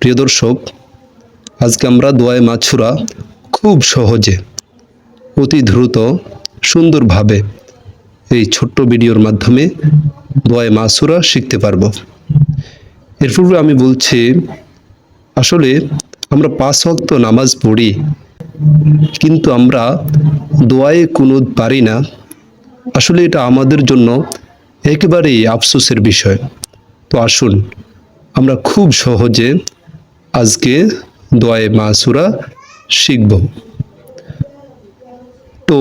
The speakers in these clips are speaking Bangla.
প্রিয় দর্শক, আজকে আমরা দোয়ায় মাছুরা খুব সহজে, অতি দ্রুত, সুন্দরভাবে এই ছোট্ট ভিডিওর মাধ্যমে দোয়ায় মাছুরা শিখতে পারব। এর পূর্বে আমি বলছি, আসলে আমরা পাঁচ ওয়াক্ত নামাজ পড়ি, কিন্তু আমরা দোয়ায়ে কুনুদ পারি না। আসলে এটা আমাদের জন্য একেবারেই আফসোসের বিষয়। তো আসুন, আমরা খুব সহজে আজকে দোয়ায়ে মাসুরা শিখব। তো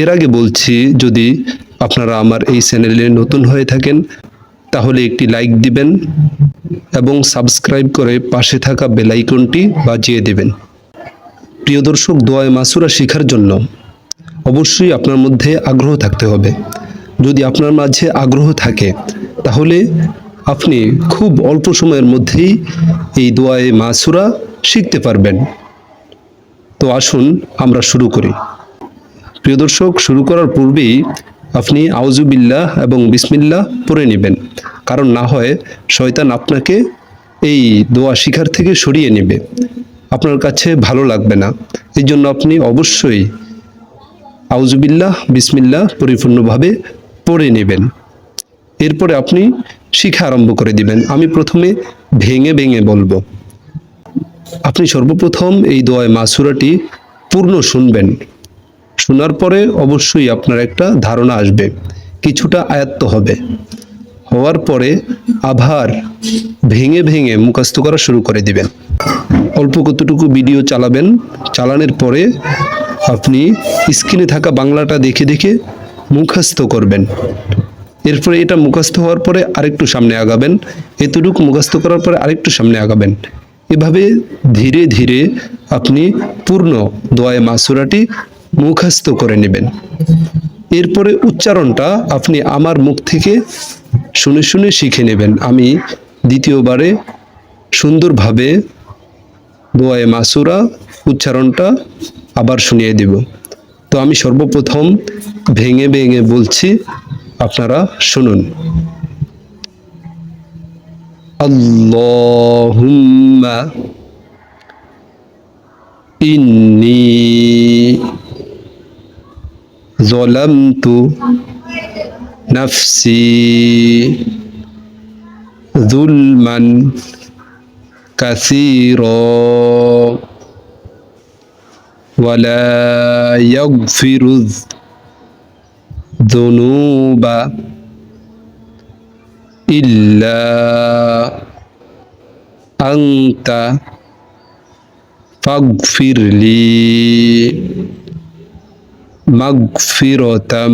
এর আগে বলছি, যদি আপনারা আমার এই চ্যানেলে নতুন হয়ে থাকেন, তাহলে একটি লাইক দিবেন এবং সাবস্ক্রাইব করে পাশে থাকা বেল আইকনটি বাজিয়ে দেবেন। প্রিয় দর্শক, দোয়ায় মাসুরা শেখার জন্য অবশ্যই আপনার মধ্যে আগ্রহ থাকতে হবে। যদি আপনার মাঝে আগ্রহ থাকে, তাহলে আপনি খুব অল্প সময়ের মধ্যেই এই দোয়ায়ে মাসুরা শিখতে পারবেন। তো আসুন আমরা শুরু করি। প্রিয় দর্শক, শুরু করার পূর্বেই আপনি আউজুবিল্লাহ এবং বিসমিল্লাহ পড়ে নেবেন। কারণ না হয় শয়তান আপনাকে এই দোয়া শিখার থেকে সরিয়ে নেবে। আপনার কাছে ভালো লাগবে না। এই জন্য আপনি অবশ্যই আউজুবিল্লাহ বিসমিল্লাহ পরিপূর্ণভাবে পড়ে নেবেন। এরপরে আপনি শিখা আরম্ভ করে দিবেন। আমি প্রথমে ভেঙে ভেঙে বলব। আপনি সর্বপ্রথম এই দোয়ায় মাসুরাটি পূর্ণ শুনবেন। শোনার পরে অবশ্যই আপনার একটা ধারণা আসবে। কিছুটা আয়ত্ত হবে। হওয়ার পরে আবার ভেঙে ভেঙে মুখস্থ করা শুরু করে দিবেন। অল্প কতটুকু ভিডিও চালাবেন, চালানোর পরে আপনি স্ক্রিনে থাকা বাংলাটা দেখে দেখে মুখস্থ করবেন। এরপরে এটা মুখস্থ হওয়ার পরে আরেকটু সামনে আগাবেন। এতটুকু মুখস্থ করার পরে আরেকটু সামনে আগাবেন। এভাবে ধীরে ধীরে আপনি পূর্ণ দোয়ায় মাসুরাটি মুখস্থ করে নেবেন। এরপরে উচ্চারণটা আপনি আমার মুখ থেকে শুনে শুনে শিখে নেবেন। আমি দ্বিতীয়বারে সুন্দরভাবে দোয়ায় মাসুরা উচ্চারণটা আবার শুনিয়ে দেব। তো আমি সর্বপ্রথম ভেঙে ভেঙে বলছি আপনারা শুনুন আল্লাহুম্মা ইন্নি ظلمت نفسي ظلما كثيرا ولا يغفر الذنوب إلا أنت فاغفر لي مغفرة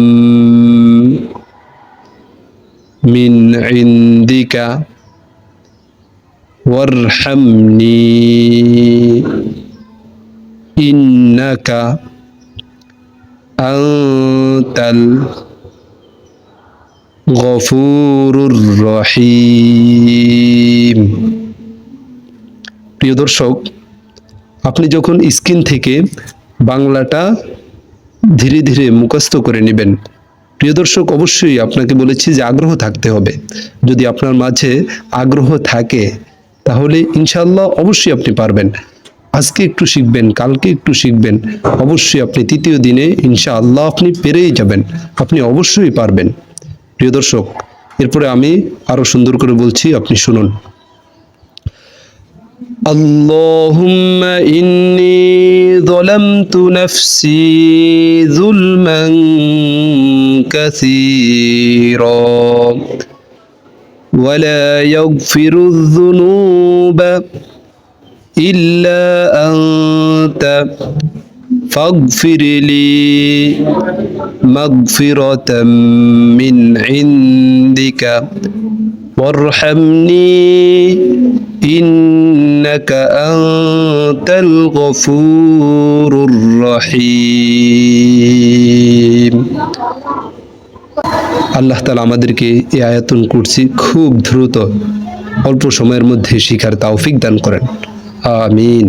من عندك وارحمني إنك أنت الغفور الرحيم প্রিয় দর্শক আপনি যখন স্ক্রিন থেকে বাংলাটা ধীরে ধীরে মুখস্থ করে নেবেন প্রিয় দর্শক অবশ্যই আপনাকে বলেছি যে আগ্রহ থাকতে হবে যদি আপনার মাঝে আগ্রহ থাকে তাহলে ইনশাল্লাহ অবশ্যই আপনি পারবেন আজকে একটু শিখবেন কালকে একটু শিখবেন অবশ্যই আপনি তৃতীয় দিনে ইনশাআল্লাহ আপনি পেরেই যাবেন আপনি অবশ্যই পারবেন প্রিয় দর্শক এরপরে আমি আরো সুন্দর করে বলছি আপনি শুনুন اللهم إني ظلمت نفسي ظلما كثيرا ولا يغفر الذنوب إلا أنت فاغفر لي مغفرة من عندك وارحمني إنك أنت الغفور الرحيم আল্লাহ তালা আমাদেরকে এই আয়াতুন কুরসি খুব দ্রুত অল্প সময়ের মধ্যে শিখার তৌফিক দান করেন আমিন